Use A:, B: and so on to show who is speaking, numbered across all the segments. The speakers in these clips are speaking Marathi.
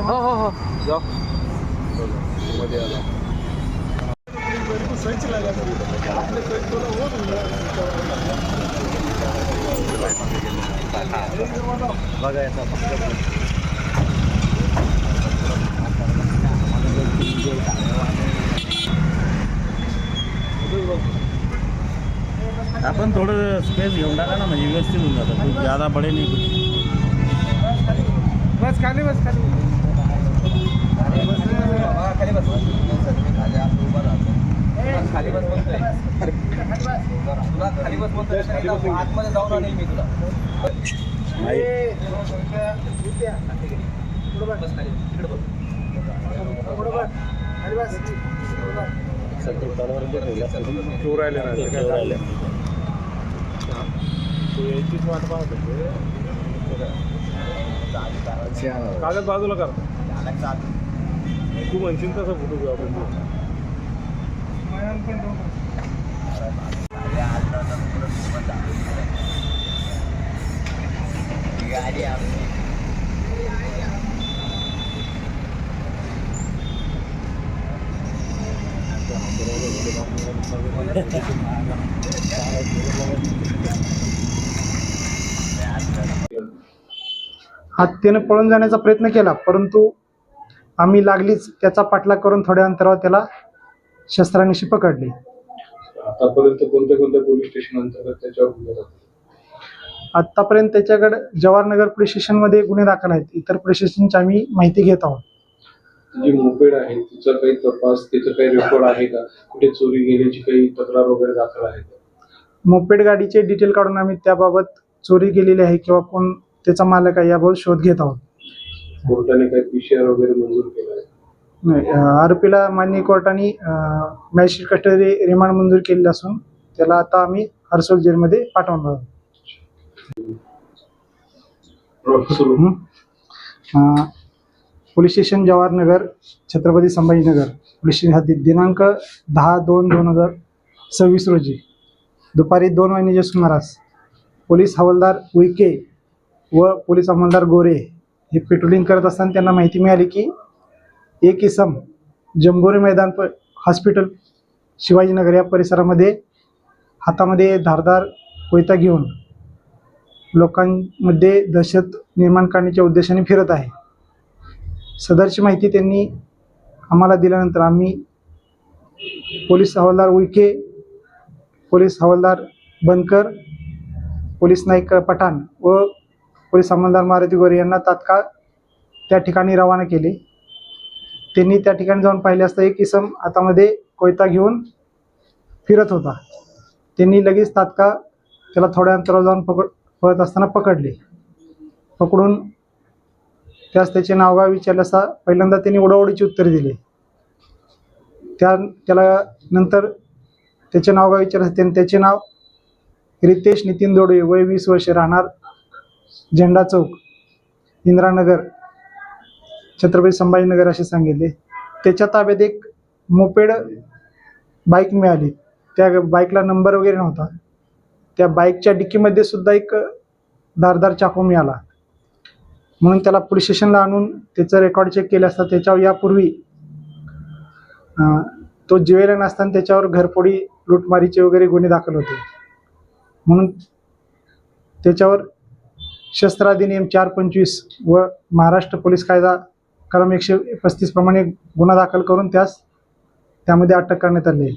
A: हो हो हो जाओ
B: आपण थोडं स्पेस घेऊन टाका ना म्हणजे व्यवस्थित होऊन जातं खूप जादा बडे नाही कुछ.
A: बस खाली बस खाली
C: खाली बस तुला खाली बस म्हणतोय तरी का आतमध्ये जाऊन आणेल मी तुला बस खाली तिकडे बस
B: तलवार जे ठेवले असतात,
A: चोर राहिले
B: राहिले.
A: यायचीच वाट पाहत होते. कागद बाजूला कर तू म्हणशील तसं फोटो घेऊ आपण
D: हत्येने पळून जाण्याचा प्रयत्न केला परंतु आम्ही लागलीच त्याचा पाठलाग करून थोड्या अंतरावर त्याला शस्त्रांनीशी पकडले.
E: आतापर्यंत कोणत्या कोणत्या पोलीस स्टेशन अंतर्गत त्याच्यावर गुन्हे दाखल
D: आतापर्यंत त्याच्याकडे जवाहरनगर पोलीस स्टेशनमध्ये गुन्हे दाखल आहेत इतर पोलीस स्टेशनची आम्ही माहिती घेत आहोत.
E: जी मोपेड आहे तिचा काही तपास तिचं काही रेकॉर्ड आहे का? कुठे चोरी गेल्याची काही तक्रार वगैरे दाखल आहे का?
D: मोपेड गाडीचे डिटेल काढून आम्ही त्याबाबत चोरी केलेली आहे किंवा कोण त्याचा मालक आहे याबाबत शोध घेत आहोत.
E: कोर्टाने काही पीसीआर वगैरे मंजूर केला आहे?
D: नाही आरोपीला मान्य कोर्टाने मॅजिस्ट्रेट कस्टडी रिमांड मंजूर केलेला असून त्याला आता आम्ही हर्सोल जेलमध्ये पाठवणार आहोत.
E: सुरू.
D: हं. अं, police station Jawaharnagar Chhatrapati Sambhajinagar. Police station हद्दीत दिनांक दहा दोन दोन हजार सव्वीस रोजी. दुपारी दोन वाजण्याच्या सुमारास पोलीस हवालदार उईके व पोलीस अंमलदार गोरे हे पेट्रोलिंग करत असताना त्यांना माहिती मिळाली की एक इसम जंबोरे मैदान प हॉस्पिटल शिवाजीनगर या परिसरामध्ये हातामध्ये धारदार कोयता घेऊन लोकांमध्ये दहशत निर्माण करण्याच्या उद्देशाने फिरत आहे. सदरची माहिती त्यांनी आम्हाला दिल्यानंतर आम्ही पोलीस हवालदार उईके पोलीस हवालदार बनकर पोलीस नाईक पठाण व पोलीस अंमलदार मारुती गोरे यांना तात्काळ त्या ठिकाणी रवाना केले. त्यांनी त्या ठिकाणी जाऊन पाहिले असता एक इसम हातामध्ये कोयता घेऊन फिरत होता. त्यांनी लगेच तात्काळ त्याला थोड्या अंतरावर जाऊन पकड पळत असताना पकडले. पकडून त्यास त्याचे नावगाव विचारले असता पहिल्यांदा त्यांनी ओढाओढीची उत्तरे दिली. त्या त्याला नंतर त्याचे नावगाव विचारले त्यांनी त्याचे नाव रितेश नितीन दोडे वय वीस वर्षे राहणार झेंडा चौक इंद्रानगर छत्रपती संभाजीनगर असे सांगितले. त्याच्या ताब्यात एक मोपेड बाईक मिळाली. त्या बाईकला नंबर वगैरे नव्हता. त्या बाईकच्या डिक्कीमध्ये सुद्धा एक धारदार चाकू मिळाला. म्हणून त्याला पोलीस स्टेशनला आणून त्याचं रेकॉर्ड चेक केलं असता त्याच्यावर यापूर्वी तो जिवेला नसताना त्याच्यावर घरफोडी लूटमारीचे वगैरे गुन्हे दाखल होते. म्हणून त्याच्यावर शस्त्र अधिनियम चार पंचवीस व महाराष्ट्र पोलीस कायदा कलम एकशे पस्तीस प्रमाणे गुन्हा दाखल करून त्यास त्यामध्ये अटक करण्यात आली आहे.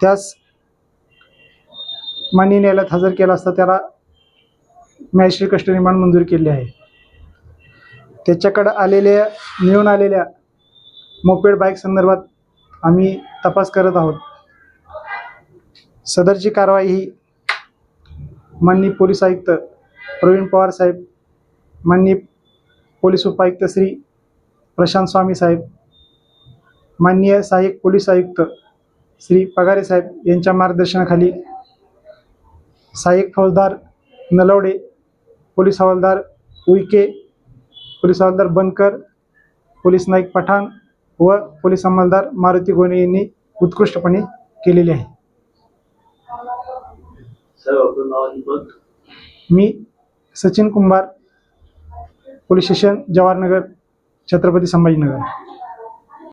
D: त्यास माननीय न्यायालयात हजर केला असता त्याला मॅजिस्ट्रेट कष्ट रिमांड मंजूर केली आहे त्याच्याकडं आलेल्या मिळून आलेल्या मोपेड बाईक संदर्भात आम्ही तपास करत आहोत सदरची कारवाई ही माननीय पोलीस आयुक्त प्रवीण पवार साहेब माननीय पोलीस उपायुक्त श्री प्रशांत स्वामी साहेब माननीय सहाय्यक पोलीस आयुक्त श्री पगारे साहेब यांच्या मार्गदर्शनाखाली सहाय्यक फौजदार नलवडे पोलीस हवालदार उईके पोलीस हवालदार बनकर पोलीस नाईक पठाण व पोलीस अंमलदार मारुती गोने यांनी उत्कृष्टपणे केलेले आहे. मी सचिन कुंभार पोलीस स्टेशन जवाहरनगर छत्रपती संभाजीनगर.